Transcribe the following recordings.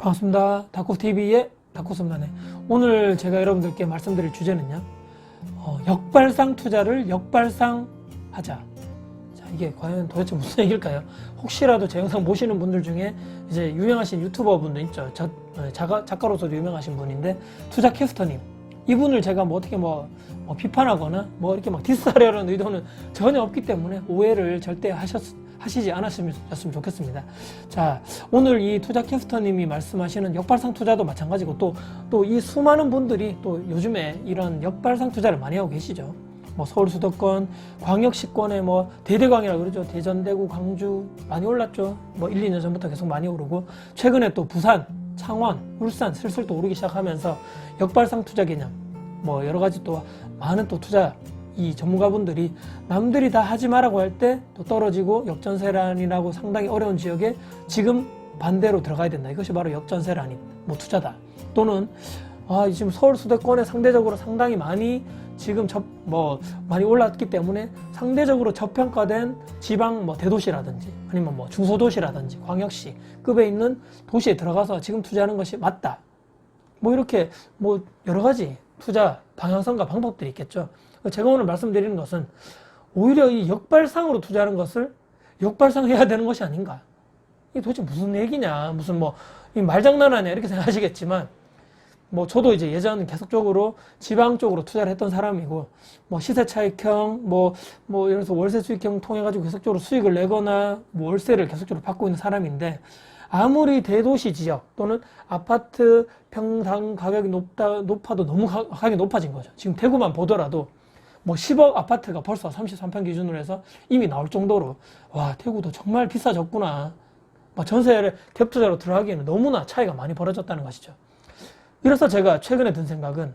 반갑습니다. 다코TV의 다코스입니다. 오늘 제가 여러분들께 말씀드릴 주제는요. 어, 역발상 투자를 역발상 하자. 자, 이게 과연 도대체 무슨 얘기일까요? 혹시라도 제 영상 보시는 분들 중에 이제 유명하신 유튜버 분도 있죠. 저, 어, 작가, 작가로서도 유명하신 분인데, 투자 캐스터님. 이분을 제가 뭐 어떻게 뭐, 뭐 비판하거나 뭐 이렇게 막 디스하려는 의도는 전혀 없기 때문에 오해를 절대 하셨, 하시지 않았으면 좋겠습니다. 자, 오늘 이 투자 캐스터님이 말씀하시는 역발상 투자도 마찬가지고 또, 또 이 수많은 분들이 또 요즘에 이런 역발상 투자를 많이 하고 계시죠. 뭐 서울 수도권, 광역시권에 뭐 대대광이라고 그러죠. 대전, 대구, 광주 많이 올랐죠. 뭐 1, 2년 전부터 계속 많이 오르고 최근에 또 부산, 창원, 울산 슬슬 또 오르기 시작하면서 역발상 투자 개념 뭐 여러 가지 또 많은 또 투자 이 전문가분들이 남들이 다 하지 말라고 할 때 또 떨어지고 역전세란이라고 상당히 어려운 지역에 지금 반대로 들어가야 된다. 이것이 바로 역전세란이 뭐 투자다. 또는 아, 지금 서울 수도권에 상대적으로 상당히 많이 지금 접, 뭐 많이 올랐기 때문에 상대적으로 저평가된 지방 뭐 대도시라든지 아니면 뭐 중소도시라든지 광역시 급에 있는 도시에 들어가서 지금 투자하는 것이 맞다. 뭐 이렇게 뭐 여러 가지 투자 방향성과 방법들이 있겠죠. 제가 오늘 말씀드리는 것은 오히려 이 역발상으로 투자하는 것을 역발상해야 되는 것이 아닌가. 이게 도대체 무슨 얘기냐. 무슨 뭐, 이 말장난하냐. 이렇게 생각하시겠지만, 뭐, 저도 이제 예전 계속적으로 지방 쪽으로 투자를 했던 사람이고, 뭐, 시세 차익형, 뭐, 뭐, 예를 들어서 월세 수익형 통해 가지고 계속적으로 수익을 내거나, 뭐, 월세를 계속적으로 받고 있는 사람인데, 아무리 대도시 지역 또는 아파트 평당 가격이 높다, 높아도 너무 가, 가격이 높아진 거죠. 지금 대구만 보더라도 뭐 10억 아파트가 벌써 33평 기준으로 해서 이미 나올 정도로 와 대구도 정말 비싸졌구나. 뭐 전세를 갭투자로 들어가기에는 너무나 차이가 많이 벌어졌다는 것이죠. 이래서 제가 최근에 든 생각은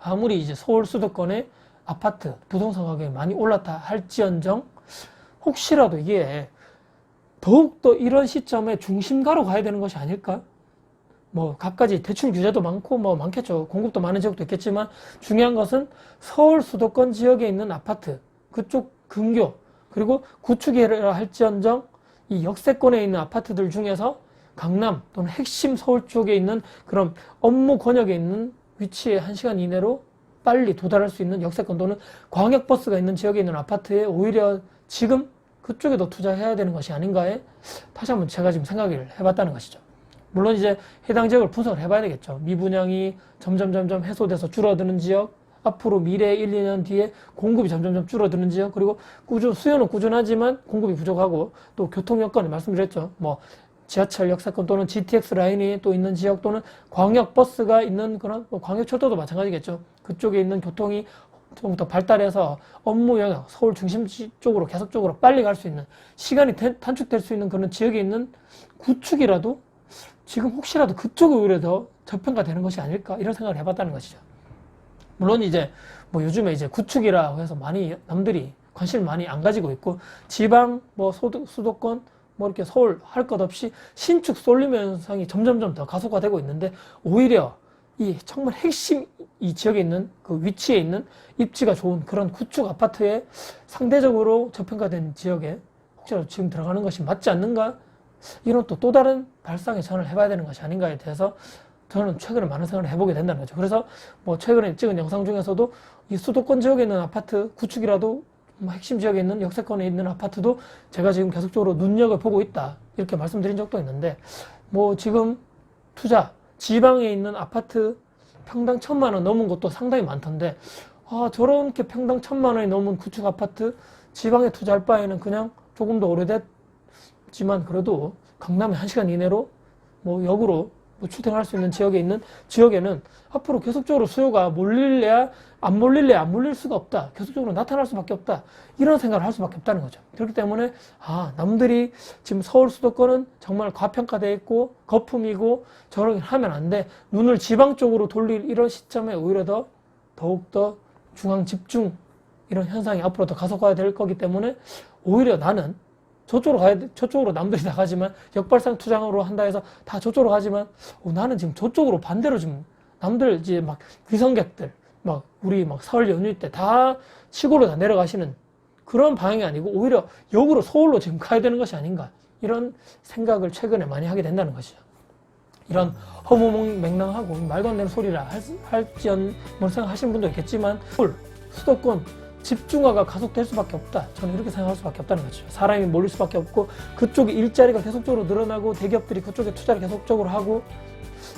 아무리 이제 서울 수도권의 아파트 부동산 가격이 많이 올랐다 할지언정 혹시라도 이게 더욱더 이런 시점에 중심가로 가야 되는 것이 아닐까? 뭐 갖가지 대출 규제도 많고 뭐 많겠죠. 공급도 많은 지역도 있겠지만 중요한 것은 서울 수도권 지역에 있는 아파트 그쪽 근교 그리고 구축이라 할지언정 이 역세권에 있는 아파트들 중에서 강남 또는 핵심 서울 쪽에 있는 그런 업무 권역에 있는 위치에 한 시간 이내로 빨리 도달할 수 있는 역세권 또는 광역버스가 있는 지역에 있는 아파트에 오히려 지금 그쪽에 더 투자해야 되는 것이 아닌가에 다시 한번 제가 지금 생각을 해봤다는 것이죠. 물론 이제 해당 지역을 분석을 해봐야 되겠죠. 미분양이 점점 점점 해소돼서 줄어드는 지역, 앞으로 미래 1, 2년 뒤에 공급이 점점점 줄어드는 지역, 그리고 꾸준 수요는 꾸준하지만 공급이 부족하고 또 교통 여건을 말씀드렸죠. 뭐 지하철 역사권 또는 GTX 라인이 또 있는 지역 또는 광역 버스가 있는 그런 뭐 광역 철도도 마찬가지겠죠. 그쪽에 있는 교통이 좀더 발달해서 업무 영역, 서울 중심 쪽으로 계속적으로 빨리 갈 수 있는 시간이 단축될 수 있는 그런 지역에 있는 구축이라도 지금 혹시라도 그쪽이 오히려 더 저평가되는 것이 아닐까 이런 생각을 해봤다는 것이죠. 물론 이제 뭐 요즘에 이제 구축이라고 해서 많이 남들이 관심을 많이 안 가지고 있고 지방 뭐 소도, 수도권 뭐 이렇게 서울 할 것 없이 신축 쏠림 현상이 점점점 더 가속화되고 있는데 오히려 이 정말 핵심 이 지역에 있는 그 위치에 있는 입지가 좋은 그런 구축 아파트에 상대적으로 저평가된 지역에 혹시라도 지금 들어가는 것이 맞지 않는가 이런 또 또 다른 발상의 전을 해봐야 되는 것이 아닌가에 대해서 저는 최근에 많은 생각을 해보게 된다는 거죠. 그래서 뭐 최근에 찍은 영상 중에서도 이 수도권 지역에 있는 아파트 구축이라도 뭐 핵심 지역에 있는 역세권에 있는 아파트도 제가 지금 계속적으로 눈여겨보고 있다. 이렇게 말씀드린 적도 있는데 뭐 지금 투자 지방에 있는 아파트 평당 천만 원 넘은 곳도 상당히 많던데 아 저렇게 평당 천만 원이 넘은 구축 아파트 지방에 투자할 바에는 그냥 조금 더 오래됐지만 그래도 강남에 한 시간 이내로 뭐 역으로 뭐 출퇴근할 수 있는 지역에 있는 지역에는 앞으로 계속적으로 수요가 몰릴래야 안 몰릴래야 안 몰릴 수가 없다. 계속적으로 나타날 수밖에 없다. 이런 생각을 할 수밖에 없다는 거죠. 그렇기 때문에 아 남들이 지금 서울 수도권은 정말 과평가돼 있고 거품이고 저렇게 하면 안 돼. 눈을 지방 쪽으로 돌릴 이런 시점에 오히려 더 더욱 더 중앙 집중 이런 현상이 앞으로 더 가속화될 거기 때문에 오히려 나는 저쪽으로 가야 돼. 저쪽으로 남들이 다 가지만 역발상 투자로 한다 해서 다 저쪽으로 가지만 어, 나는 지금 저쪽으로 반대로 지금 남들 이제 막 귀성객들 막 우리 막 설 연휴 때 다 시골로 다 내려가시는 그런 방향이 아니고 오히려 역으로 서울로 지금 가야 되는 것이 아닌가 이런 생각을 최근에 많이 하게 된다는 것이죠. 이런 허무맹랑하고 말도 안 되는 소리라 할, 할지언 뭘 생각하시는 분도 있겠지만 서울, 수도권 집중화가 가속될 수밖에 없다. 저는 이렇게 생각할 수밖에 없다는 거죠. 사람이 몰릴 수밖에 없고 그쪽에 일자리가 계속적으로 늘어나고 대기업들이 그쪽에 투자를 계속적으로 하고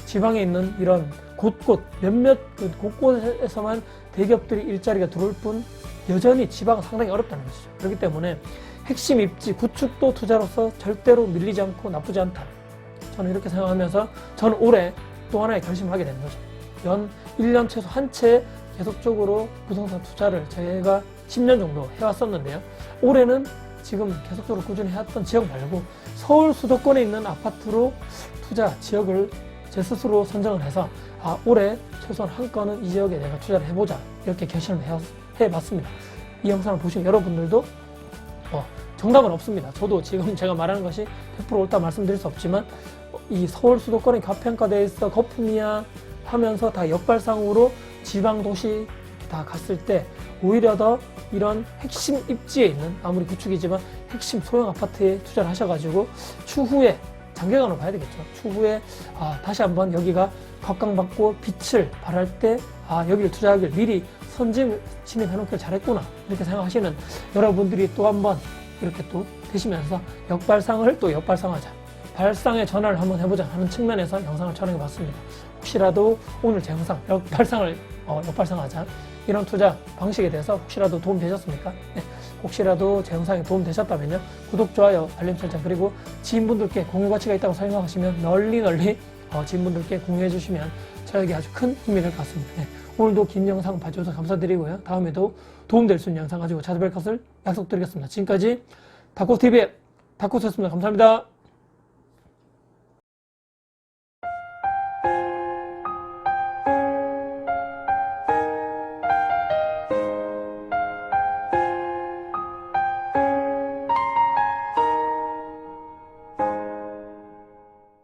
지방에 있는 이런 곳곳 몇몇 그 곳곳에서만 대기업들이 일자리가 들어올 뿐 여전히 지방은 상당히 어렵다는 것이죠. 그렇기 때문에 핵심 입지 구축도 투자로서 절대로 밀리지 않고 나쁘지 않다. 저는 이렇게 생각하면서 저는 올해 또 하나의 결심을 하게 되는 거죠. 연 1년 최소 한 채 계속적으로 부동산 투자를 제가 10년 정도 해왔었는데요. 올해는 지금 계속적으로 꾸준히 해왔던 지역 말고 서울 수도권에 있는 아파트로 투자 지역을 제 스스로 선정을 해서 아, 올해 최소한 한 건은 이 지역에 내가 투자를 해보자 이렇게 결심을 해, 해봤습니다. 이 영상을 보신 여러분들도 어, 정답은 없습니다. 저도 지금 제가 말하는 것이 100% 옳다 말씀드릴 수 없지만 어, 이 서울 수도권이 과평가되어 있어 거품이야 하면서 다 역발상으로 지방 도시 다 갔을 때 오히려 더 이런 핵심 입지에 있는 아무리 구축이지만 핵심 소형 아파트에 투자를 하셔가지고 추후에 장기간으로 봐야 되겠죠. 추후에 아, 다시 한번 여기가 각광받고 빛을 발할 때 아, 여기를 투자하길 미리 선진 진입해놓길 잘했구나 이렇게 생각하시는 여러분들이 또 한번 이렇게 또 되시면서 역발상을 또 역발상하자 발상의 전환을 한번 해보자 하는 측면에서 영상을 촬영해 봤습니다. 혹시라도 오늘 제 영상 역발상을 어, 역발상하자 이런 투자 방식에 대해서 혹시라도 도움 되셨습니까? 네. 혹시라도 제 영상이 도움 되셨다면요 구독, 좋아요, 알림 설정 그리고 지인분들께 공유 가치가 있다고 생각하시면 널리 널리 어, 지인분들께 공유해 주시면 저에게 아주 큰 힘이 될것 같습니다. 네. 오늘도 긴 영상 봐주셔서 감사드리고요. 다음에도 도움될 수 있는 영상 가지고 찾아뵐 것을 약속드리겠습니다. 지금까지 다코TV의 다코스였습니다. 감사합니다.